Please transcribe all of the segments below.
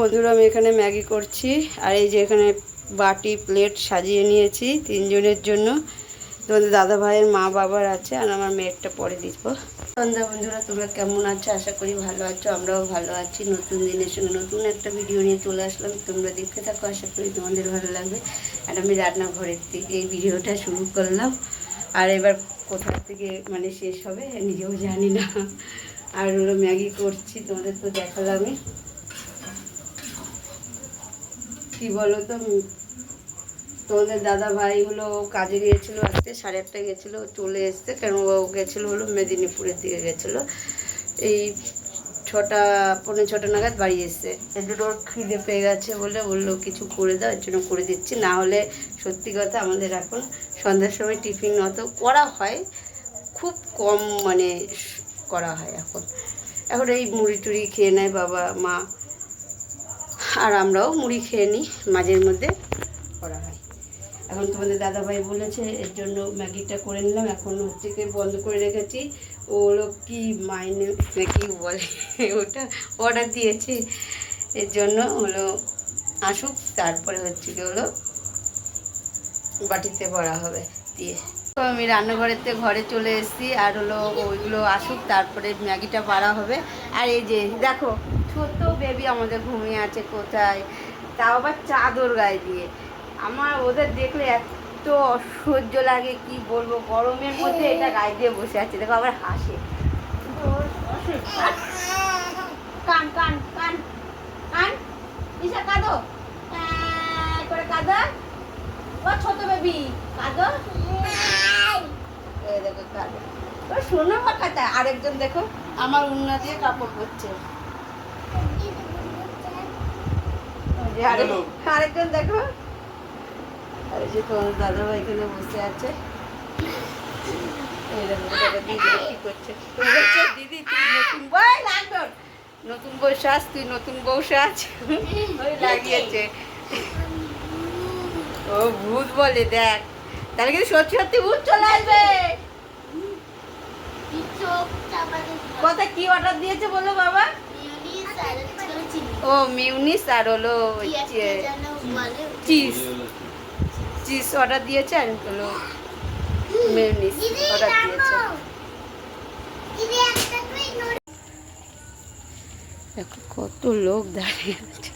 বন্ধুরা, আমি এখানে ম্যাগি করছি আর এই যে এখানে বাটি, প্লেট সাজিয়ে নিয়েছি তিনজনের জন্য। তোমাদের দাদা ভাইয়ের মা বাবার আছে, আর আমার মেয়েরটা পরে দিব সন্ধ্যা বন্ধুরা, তোমরা কেমন আছো? আশা করি ভালো আছো, আমরাও ভালো আছি। নতুন দিনের সঙ্গে নতুন একটা ভিডিও নিয়ে চলে আসলাম। তোমরা দেখতে থাকো, আশা করি তোমাদের ভালো লাগবে। আর আমি রান্নাঘরের থেকে এই ভিডিওটা শুরু করলাম। আর এবার কোথা থেকে মানে শেষ হবে, নিজেও জানি না। আর হলো ম্যাগি করছি, তোমাদের তো দেখালামই। কি বলো তো তোমাদের দাদা ভাই হলো কাজে গিয়েছিল আজকে, সাড়ে আটটা গেছিল চলে এসছে, কেন গেছিল হলো মেদিনীপুরের দিকে গেছিল। এই ছটা পনেরো ছটা নাগাদ বাড়ি এসছে। ওর খিদে পেয়ে গেছে বলে বলল, কিছু করে দাও, এর জন্য করে দিচ্ছি। না হলে সত্যি কথা আমাদের এখন সন্ধ্যার সময় টিফিন অত করা হয়, খুব কম মানে করা হয় এখন। এখন এই মুড়ি টুড়ি খেয়ে নেয় বাবা, মা। আর আমরাও মুড়ি খেয়ে নিই, মাঝের মধ্যে করা হয়। এখন তোমাদের দাদাভাই বলেছে, এর জন্য ম্যাগিটা করে নিলাম, এখন হচ্ছে বন্ধ করে রেখেছি। ও হলো কি মাইনে না কি বলে, ওটা অর্ডার দিয়েছে। এর জন্য হলো আসুক, তারপরে হচ্ছে কি হলো বাটিতে ভরা হবে, দিয়ে। তো আমি রান্নাঘরেতে ঘরে চলে এসেছি, আর হলো ওইগুলো আসুক, তারপরে ম্যাগিটা বাড়া হবে। আর এই যে, দেখো ছোট্ট বেবি আমাদের ঘুমিয়ে আছে কোথায়? তাও আবার চাদর গায়ে দিয়ে। আমার ওদের দেখলে এত অসহ্য লাগে, কি বলব? গরমের মধ্যে এটা গায়ে দিয়ে বসে আছে। দেখো আবার হাসে। কান কান কান কান। ঈশা, কাঁদো। করে কাঁদো। ও ছোট বেবি কাঁদো। দেখো, কাঁদো। শোনো কথা। আরেকজন দেখো, আমার উন্না দিয়ে কাপড় পরছে ওই যে আরেক- আরেকজন দেখো। আর যে তোমার দাদা ভাই এখানে বসে আছে। দিদি কি করছে? দিদি তুই নতুন বই লাগবে। নতুন বউ সাজ তুই নতুন বউ সাজ। ওই লাগিয়েছে। ও ভূত বলে দেখ। তাহলে কিন্তু সত্যি সত্যি ভূত চলে আসবে। কথা কি অর্ডার দিয়েছে বলো বাবা? ও মিউনিস আর হলো চিজ। চিজ অর্ডার দিয়েছে আর হলো মিউনিস অর্ডার দিয়েছে। দেখো কত লোক দাঁড়িয়ে আছে।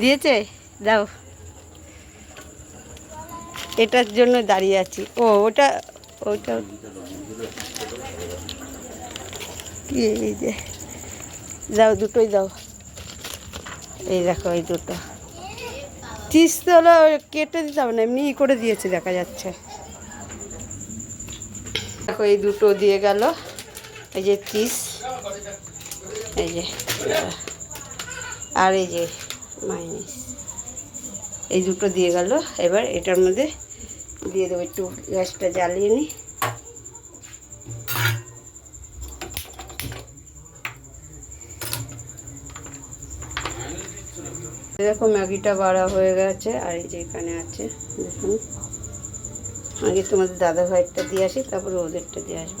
দিয়েছে? দাও। এটার জন্য দাঁড়িয়ে আছি। ও ওটা ওটা। কি এই যে? দাও দুটোই দাও। এই দেখো, এই দুটো। চিজ তো কেটে দিতে হবে না, এমনি করে দিয়েছে, দেখা যাচ্ছে। দেখো, এই দুটো দিয়ে গেল। এই যে চিজ এই যে, আর এই যে মাইনিস। এই দুটো দিয়ে গেল। এবার এটার মধ্যে দিয়ে দেবো, একটু গ্যাসটা জ্বালিয়ে নিই দেখো ম্যাগিটা বাড়া হয়ে গেছে, আর এই যে এখানে আছে, দেখুন। আগে তোমাদের দাদা দিয়ে আসি, তারপরে ওদেরটা দিয়ে আসব।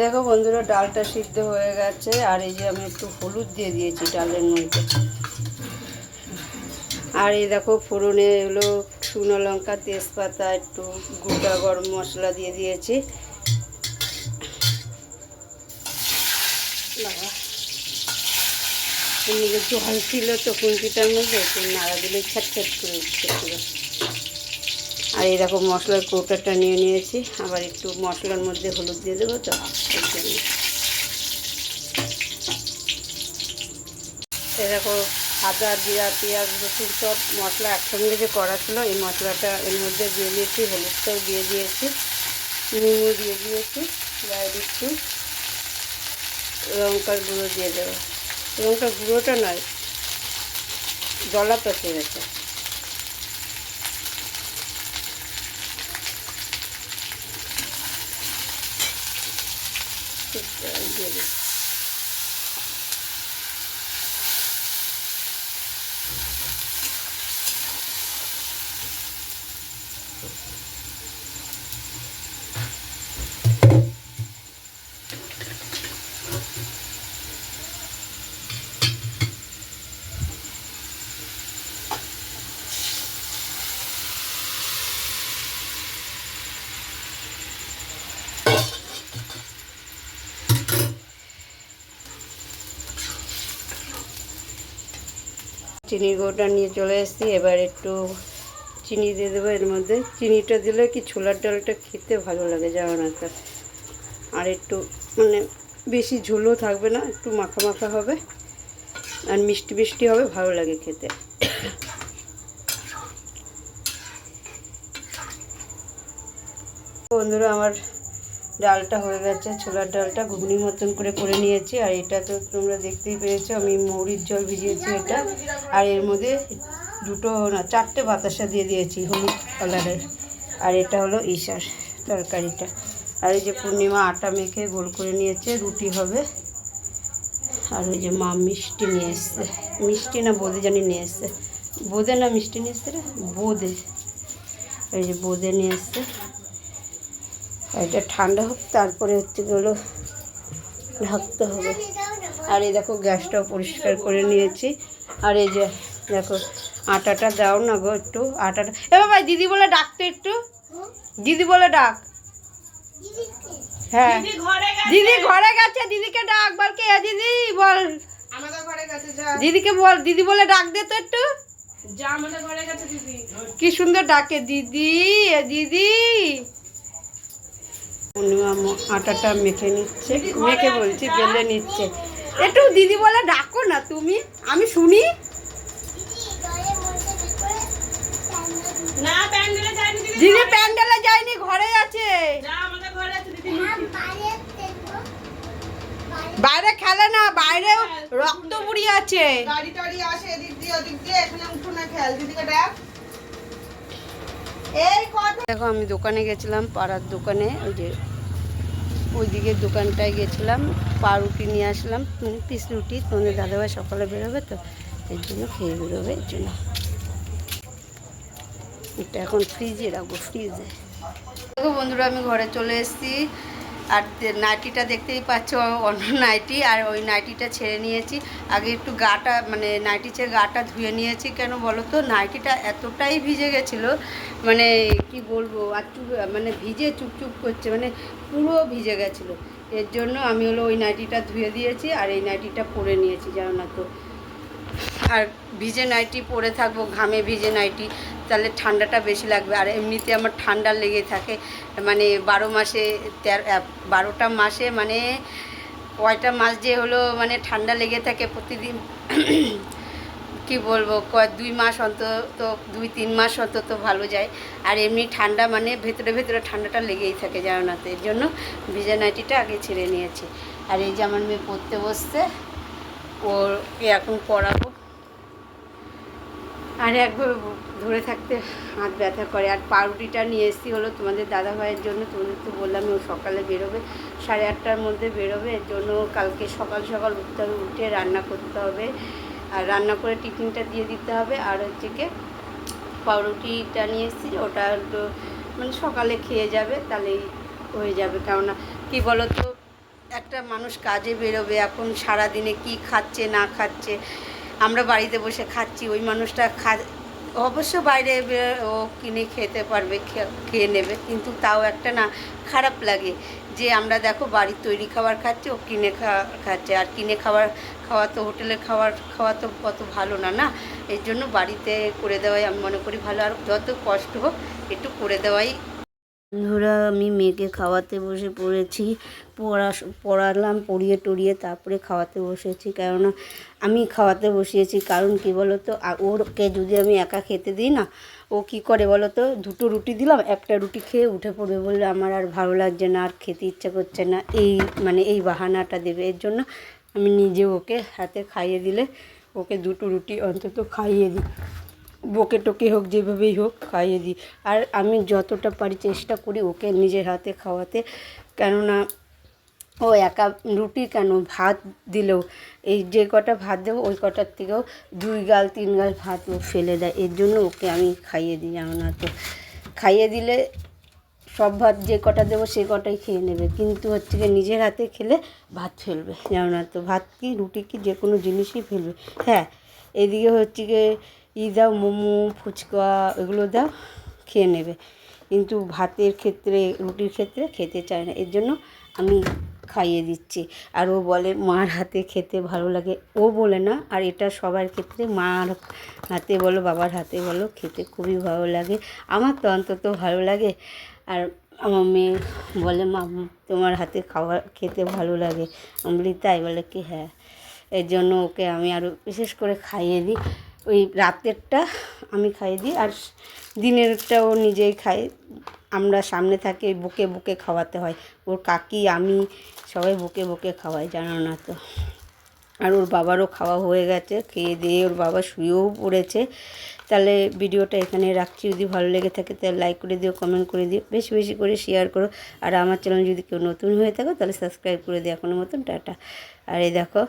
দেখো বন্ধুরা, ডালটা সিদ্ধ হয়ে গেছে, আর এই যে আমি একটু হলুদ দিয়ে দিয়েছি ডালের মধ্যে। আর এই দেখো ফোড়নে এগুলো শুকনো লঙ্কা, তেজপাতা, একটু গোটা গরম মশলা দিয়ে দিয়েছি। জল ছিল তো কুঞ্চিটার মধ্যে নাড়া দিলে ছ্যাট ছ্যাট করে উঠছে আর এরকম মশলার কৌটাটা নিয়ে নিয়েছি। আবার একটু মশলার মধ্যে হলুদ দিয়ে দেবো তো এর এরকম আদা, জিরা, পেঁয়াজ, রসুন সব মশলা একসঙ্গে যে করা ছিল, এই মশলাটা এর মধ্যে দিয়ে দিয়েছি, হলুদটাও দিয়ে দিয়েছি নুনও দিয়ে দিয়েছি গায়ে একটু লঙ্কার গুঁড়ো দিয়ে দেবো। লঙ্কার গুঁড়োটা নয় জলা পেঁচে গেছে। দিয়ে চিনির গুঁড়োটা নিয়ে চলে এসেছি। এবার একটু চিনি দিয়ে দেবো এর মধ্যে। চিনিটা দিলে কি ছোলার ডালটা খেতে ভালো লাগে জানো না আর একটু মানে বেশি ঝোলও থাকবে না, একটু মাখা মাখা হবে। আর মিষ্টি মিষ্টি হবে, ভালো লাগে খেতে। বন্ধুরা, আমার ডালটা হয়ে গেছে, ছোলার ডালটা ঘুগনির মতন করে করে নিয়েছি, আর এটা তো তোমরা দেখতেই পেরেছ, আমি মৌরির জল ভিজিয়েছি এটা, আর এর মধ্যে দুটো না, চারটে বাতাসা দিয়ে দিয়েছি হলুদ কালারের, আর এটা হলো ইশার তরকারিটা। আর এই যে পূর্ণিমা আটা মেখে গোল করে নিয়েছে, রুটি হবে, আর ওই যে মা মিষ্টি নিয়ে এসছে, মিষ্টি না বোঁদে জানি নিয়ে এসছে, বোঁদে না মিষ্টি নিয়ে এসছে রে? বোঁদে, এই যে বোঁদে নিয়ে এসছে। এটা ঠান্ডা হোক তারপরে হচ্ছে গেলো ঢাকতে হবে। আর এই দেখো গ্যাসটাও পরিষ্কার করে নিয়েছি। আর এই যে দেখো আটাটা দাও না গো একটু আটাটা। এ বাবা দিদি বলে ডাকতে একটু। দিদি বলে ডাক। হ্যাঁ। দিদি ঘরে গেছে। দিদিকে ডাক বল কে? দিদি বল। দিদিকে বল দিদি বলে ডাক দে তো একটু। কি সুন্দর ডাকে দিদি দিদি। পূর্ণিমা আটাটা মেখে নিচ্ছে। মেখে বলছি বেলে নিচ্ছে। একটু দিদি বলে ডাকো না তুমি আমি শুনি। প্যান্ডেলে যায়নি দিদি। প্যান্ডেলে যায়নি ঘরে আছে। যা আমাদের ঘরে আছে দিদি। বাইরে খেলে না বাইরে রক্ত বুড়ি আছে। গাড়ি টাড়ি আসে এদিক দিয়ে ওদিক দিয়ে। এখানে উঠো না খেয়াল দিদিকে ডাক। দেখো, আমি দোকানে গেছিলাম, পাড়ার দোকানে, ওই যে ওই দিকের দোকানটায় গেছিলাম, পাউরুটি নিয়ে আসলাম মানে পিস রুটি, তোমাদের দাদাভাই সকালে বেরোবে তো, এর জন্য খেয়ে বেরোবে, এর জন্য। এটা এখন ফ্রিজে রাখব ফ্রিজে দেখো বন্ধুরা, আমি ঘরে চলে এসেছি। আর নাইটিটা দেখতেই পাচ্ছ, অন্য নাইটি, আর ওই নাইটিটা ছেড়ে নিয়েছি। আগে একটু গাটা মানে নাইটি ছেড়ে গাটা ধুয়ে নিয়েছি কেন বলো তো? নাইটিটা এতটাই ভিজে গেছিল মানে কি বলব, আর মানে ভিজে চুপচুপ করছে মানে পুরো ভিজে গেছিল। এর জন্য আমি হলো ওই নাইটিটা ধুয়ে দিয়েছি, আর এই নাইটিটা পরে নিয়েছি, জানো না তো। আর ভিজে নাইটি পরে থাকব, ঘামে ভিজে নাইটি, তাহলে ঠান্ডাটা বেশি লাগবে। আর এমনিতে আমার ঠান্ডা লেগে থাকে মানে বারো মাসে তেরো বারোটা মাসে মানে কয়টা মাস যে হলো মানে ঠান্ডা লেগে থাকে প্রতিদিন, কি বলব, কয়, দুই মাস অন্তত, দুই, তিন মাস অন্তত ভালো যায়। আর এমনি ঠান্ডা মানে ভেতরে ভেতরে ঠান্ডাটা লেগেই থাকে জানো না তো এর জন্য ভিজে নাইটিটা আগে ছেড়ে নিয়েছি। আর এই যে আমার মেয়ে পড়তে বসতে ওকে এখন পড়াবো। আর একবার ধরে থাকতে হাত ব্যথা করে। আর পাউরুটিটা নিয়ে এসেছি হলো তোমাদের দাদা ভাইয়ের জন্য। তোমাদের তো বললাম ও সকালে বেরোবে, সাড়ে আটটার মধ্যে বেরোবে। এর জন্য কালকে সকাল সকাল উঠতে হবে, উঠে রান্না করতে হবে। আর রান্না করে টিফিনটা দিয়ে দিতে হবে। আর হচ্ছে কি পাউরুটিটা নিয়ে এসেছি, ওটা মানে সকালে খেয়ে যাবে, তাহলেই হয়ে যাবে। কেননা কী বলো তো একটা মানুষ কাজে বেরোবে, এখন সারাদিনে কি খাচ্ছে, না খাচ্ছে আমরা বাড়িতে বসে খাচ্ছি, ওই মানুষটা খা, অবশ্য বাইরে ও কিনে খেতে পারবে খেয়ে নেবে, কিন্তু তাও একটা না খারাপ লাগে যে আমরা দেখো বাড়ির তৈরি খাবার খাচ্ছি, ও কিনে খাচ্ছে। আর কিনে খাবার খাওয়া তো হোটেলে খাবার খাওয়া তো কত ভালো না না? এর জন্য বাড়িতে করে দেওয়াই আমি মনে করি ভালো। আর যত কষ্ট হোক, একটু করে দেওয়াই বন্ধুরা, আমি মেয়েকে খাওয়াতে বসে পড়েছি। পড়া, পড়ালাম, পড়িয়ে টড়িয়ে তারপরে খাওয়াতে বসেছি। কেননা আমি খাওয়াতে বসিয়েছি। কারণ কি বলো তো ওরকে যদি আমি একা খেতে দিই না, ও কি করে বলো তো দুটো রুটি দিলাম, একটা রুটি খেয়ে উঠে পড়বে বললে আমার আর ভালো লাগছে না, আর খেতে ইচ্ছা করছে না। এই মানে এই বাহানাটা দেবে। এর জন্য আমি নিজে ওকে হাতে খাইয়ে দিলে, ওকে দুটো রুটি অন্তত খাইয়ে দিই। বকে টকে হোক, যেভাবেই হোক খাইয়ে দিই। আর আমি যতটা পারি চেষ্টা করি ওকে নিজের হাতে খাওয়াতে। কেননা ও একা রুটি কেন, ভাত দিলেও, এই যে কটা ভাত দেবো, ওই কটার থেকেও দুই গাল, তিন গাল ভাত ও ফেলে দেয়। এর জন্য ওকে আমি খাইয়ে দিই জানো না তো। খাইয়ে দিলে সব ভাত যে কটা দেবো, সে কটাই খেয়ে নেবে। কিন্তু হচ্ছে গিয়ে নিজের হাতে খেলে ভাত ফেলবে। জানো না তো, ভাত কি, রুটি কি, যে কোনো জিনিসই ফেলবে। হ্যাঁ এদিকে হচ্ছে গিয়ে ই দাও মোমো, ফুচকা, এগুলো দাও, খেয়ে নেবে। কিন্তু ভাতের ক্ষেত্রে, রুটির ক্ষেত্রে খেতে চায় না। এর জন্য আমি খাইয়ে দিচ্ছি। আর ও বলে, মার হাতে খেতে ভালো লাগে। ও বলে না, আর এটা সবার ক্ষেত্রে মার হাতে বলো, বাবার হাতে বলো, খেতে খুবই ভালো লাগে। আমার তো অন্তত ভালো লাগে। আর আমার মেয়ে বলে, মা, তোমার হাতে খাবার খেতে ভালো লাগে। আমি তাই বলে কি হ্যাঁ। এর জন্য ওকে আমি আরও বিশেষ করে খাইয়ে দিই। ওই রাতেরটা আমি খাইয়ে দিই, আর দিনেরটাও নিজেই খায় আমরা সামনে থাকি, বুকে বুকে খাওয়াতে হয়। ওর কাকি, আমি সবাই বুকে বুকে খাওয়াই, জানো না তো। আর ওর বাবারও খাওয়া হয়ে গেছে, খেয়ে দিয়ে ওর বাবা শুয়েও পড়েছে। তাহলে ভিডিওটা এখানে রাখছি। যদি ভালো লেগে থাকে, তাহলে লাইক করে দিও কমেন্ট করে দিও, বেশি বেশি করে শেয়ার করো। আর আমার চ্যানেল যদি কেউ নতুন হয়ে থাকো, তাহলে সাবস্ক্রাইব করে দিও। এখনও মতন, টাটা। আর এই দেখো